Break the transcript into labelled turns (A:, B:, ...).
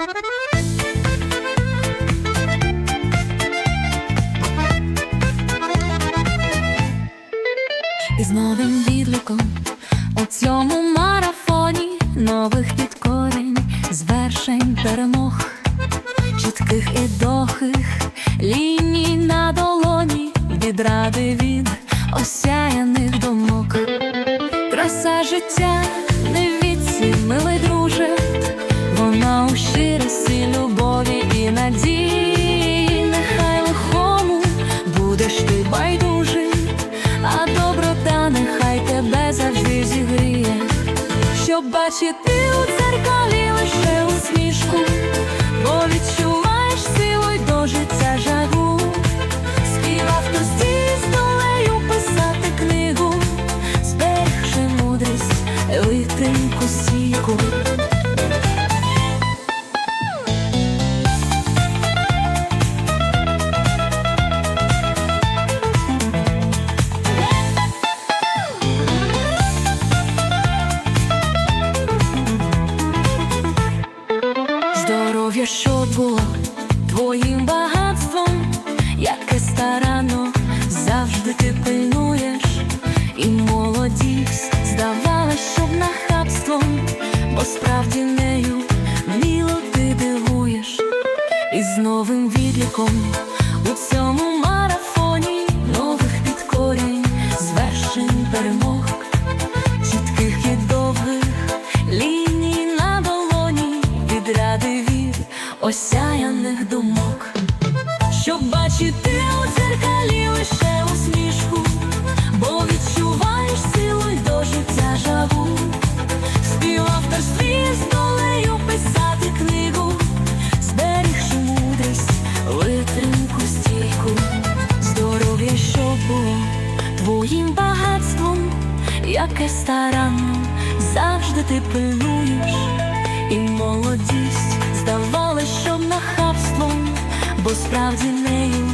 A: І з новим відліком у цьому марафоні нових підкорень, звершень перемог, чітких і дохих ліній на долоні, відради від осяяних думок. Краса життя не віці, милий друже, бачити у дзеркалі лише усмішку, бо відчуваєш силу й до життя жагу, співав з долею писати книгу, зберегши мудрість, витримку стійку. Здоров'я, що було твоїм багатством, яке старано завжди ти пильнуєш, і молодість здавалась, щоб нахабством, бо справді нею вміло ти дивуєш, і з новим відліком у цьому марафоні нових підкорень, звершень перемог осяяних думок, щоб бачити у дзеркалі лише усмішку, бо відчуваєш силу й до життя жагу, співавторстві з долею писати книгу, зберігши мудрість, витримку стійку, здоров'я, що було твоїм багатством, яке старанно завжди ти пильнуєш, і молодість нахабством, бо справді нею